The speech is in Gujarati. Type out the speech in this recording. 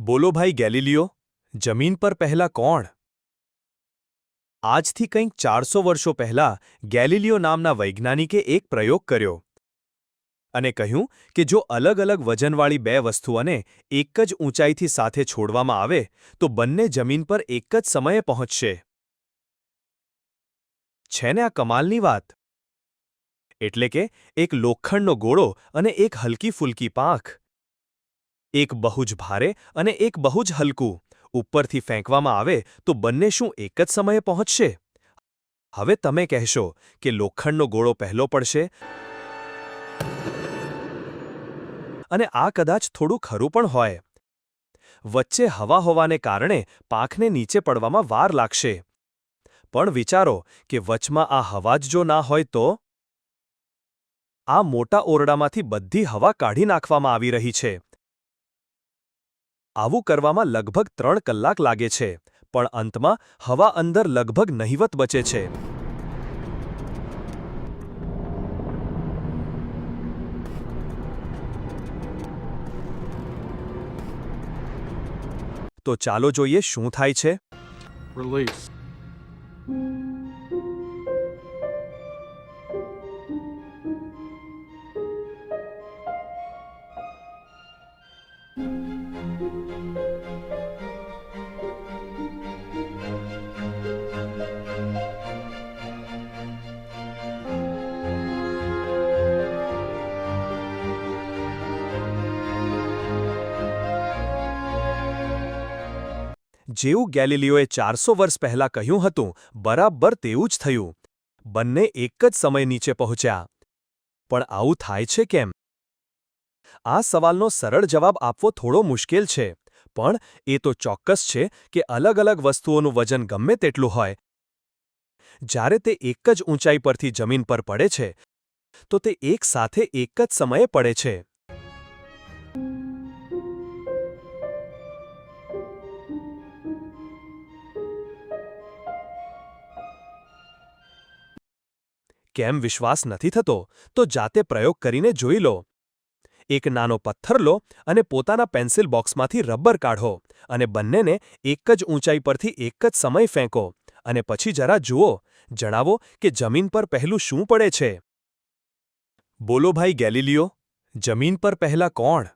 બોલો ભાઈ ગેલિલિયો, જમીન પર પહેલા કોણ? આજથી કંઈક ચારસો વર્ષો પહેલા ગેલિલિયો નામના વૈજ્ઞાનિકે એક પ્રયોગ કર્યો અને કહ્યું કે જો અલગ અલગ વજનવાળી બે વસ્તુઓને એક જ ઊંચાઈથી સાથે છોડવામાં આવે, તો બંને જમીન પર એક જ સમયે પહોંચશે. છે ને આ કમાલની વાત? એટલે કે એક લોખંડનો ગોળો અને એક હલકી ફૂલકી પાંખ. એક બહુ જ ભારે અને એક બહુ જ હલકું. ઉપરથી ફેંકવામાં આવે તો બંને શું એક જ સમયે પહોંચશે? હવે તમે કહેશો કે લોખંડનો ગોળો પહેલો પડશે? અને આ કદાચ થોડું ખરું પણ હોય. વચ્ચે હવા હોવાને કારણે પાખને નીચે પડવામાં વાર લાગશે. પણ વિચારો કે વચમાં આ હવા જ જો ના હોય તો? આ મોટા ઓરડામાંથી બધી હવા કાઢી નાખવામાં આવી રહી છે. આવું કરવામાં લગભગ ત્રણ કલાક લાગે છે, પણ અંતમાં હવા અંદર લગભગ નહિવત બચે છે તો ચાલો જોઈએ શું થાય છે Release. જેવું ગેલિલિયોએ ચારસો વર્ષ પહેલાં કહ્યું હતું, બરાબર તેવું જ થયું. બંને એક જ સમય નીચે પહોંચ્યા. પણ આવું થાય છે કેમ? આ સવાલનો સરળ જવાબ આપવો થોડો મુશ્કેલ છે. પણ એ તો ચોક્કસ છે કે અલગ અલગ વસ્તુઓનું વજન ગમે તેટલું હોય. જ્યારે તે એક જ ઊંચાઈ પરથી જમીન પર પડે છે, તો તે એક સાથે એક જ સમયે પડે છે. કેમ વિશ્વાસ નથી થતો? તો જાતે પ્રયોગ કરીને જોઈ લો. એક નાનો પથ્થર લો અને પોતાના પેન્સિલ બોક્સમાંથી રબર કાઢો અને બંનેને એક જ ઊંચાઈ પરથી એક જ સમય ફેંકો અને પછી જરા જુઓ, જણાવો કે જમીન પર પહેલું શું પડે છે. બોલો ભાઈ ગેલિલિયો, જમીન પર પહેલા કોણ?